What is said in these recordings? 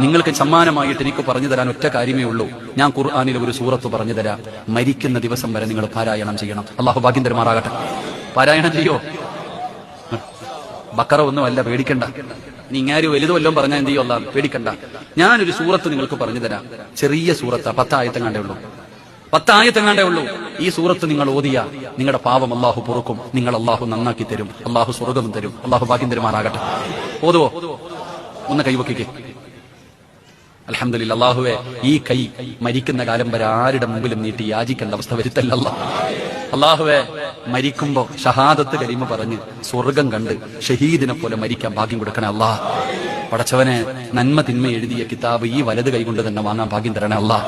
നിങ്ങൾക്ക് സമ്മാനമായിട്ട് എനിക്ക് പറഞ്ഞു തരാൻ ഒറ്റ കാര്യമേ ഉള്ളൂ. ഞാൻ ഖുർആാനിൽ ഒരു സൂറത്ത് പറഞ്ഞു തരാം. മരിക്കുന്ന ദിവസം വരെ നിങ്ങൾ പാരായണം ചെയ്യണം. അള്ളാഹു ഭാഗ്യം തരുമാറാകട്ടെ. പാരായണം ചെയ്യോ? ബക്കറ ഒന്നും അല്ല പേടിക്കണ്ട. നീ ഇങ്ങാരി വല്ലതും പറഞ്ഞാൽ എന്ത് ചെയ്യോ? അല്ലാ പേടിക്കണ്ട. ഞാനൊരു സൂറത്ത് നിങ്ങൾക്ക് പറഞ്ഞു തരാം. ചെറിയ സൂറത്താ പത്തായത്തെങ്ങാണ്ടേ ഉള്ളൂ. പത്തായത്തെങ്ങാണ്ടേ ഉള്ളൂ. ഈ സൂറത്ത് നിങ്ങൾ ഓതിയ നിങ്ങളുടെ പാവം അള്ളാഹു പൊറുക്കും. നിങ്ങൾ അള്ളാഹു നന്നാക്കി തരും. അള്ളാഹു സ്വർഗം തരും. അള്ളാഹു ഭാഗ്യം തരുമാറാകട്ടെ. ഓതുവോ? ഒന്ന് കൈവക്കിക്കേ അള്ളാഹുവെ ഈ കൈ മരിക്കുന്ന കാലം വരെ ആരുടെ മുമ്പിലും നീട്ടി യാചിക്കേണ്ട അവസ്ഥ വരുത്തല്ല അള്ളാഹുവെ മരിക്കുമ്പോ ഷഹാദത്ത് കരിമ പറഞ്ഞ് സ്വർഗം കണ്ട് ഷഹീദിനെ പോലെ മരിക്കാൻ ഭാഗ്യം കൊടുക്കണേ അള്ളാഹ് പടച്ചവനെ നന്മ തിന്മ എഴുതിയ കിതാബ് ഈ വലത് കൈകൊണ്ട് തന്നെ വാങ്ങാൻ ഭാഗ്യം തരണേ അല്ലാ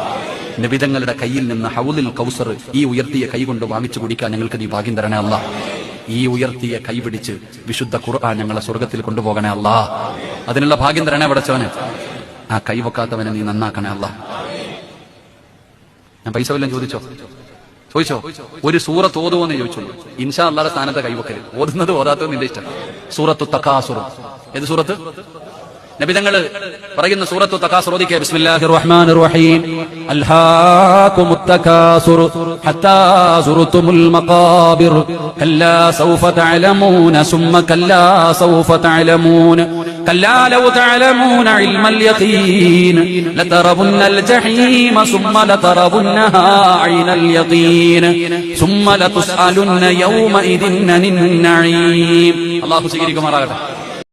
നിബിതങ്ങളുടെ കയ്യിൽ നിന്ന് ഹൗലിൽ കൗസർ ഈ ഉയർത്തിയ കൈ കൊണ്ട് വാങ്ങിച്ചു കുടിക്കാൻ ഞങ്ങൾക്ക് നീ ഭാഗ്യം തരണേ അല്ല ഈ ഉയർത്തിയ കൈ പിടിച്ച് വിശുദ്ധ ഖുർആൻ ഞങ്ങളെ സ്വർഗത്തിൽ കൊണ്ടുപോകണേ അല്ലാ അതിനുള്ള ഭാഗ്യം തരണേ പടച്ചവനെ. ആ കൈവക്കാത്തവനെ നീ നന്നാക്കണേ അല്ല. ഞാൻ പൈസ വല്ലതും ചോദിച്ചോ? ചോദിച്ചോ? ഒരു സൂറത്ത് ഓതുവോന്ന് ചോദിച്ചുള്ളൂ. ഇൻഷാ അല്ലാതെ സ്ഥാനത്തെ കൈവക്കരുത് ഓതുന്നത് ഓതാത്തത് നിന്റെ ഇഷ്ടം. സൂറത്തു തക്കാസുറ ഏത് സൂറത്ത്? നബിതങ്ങൾ പറയുന്ന സൂറത്തു തക്കാസുർ ബിസ്മില്ലാഹിർ റഹ്മാനിർ റഹീം ഹത്താ സൗഫ തഅലമൂന. സൗഫ തഅലമൂന. كلا لو تعلمون علم اليقين لتربن الجحيم ثم لتربنها عين اليقين ثم لتسألن يومئذ عن النعيم الله سيكريكم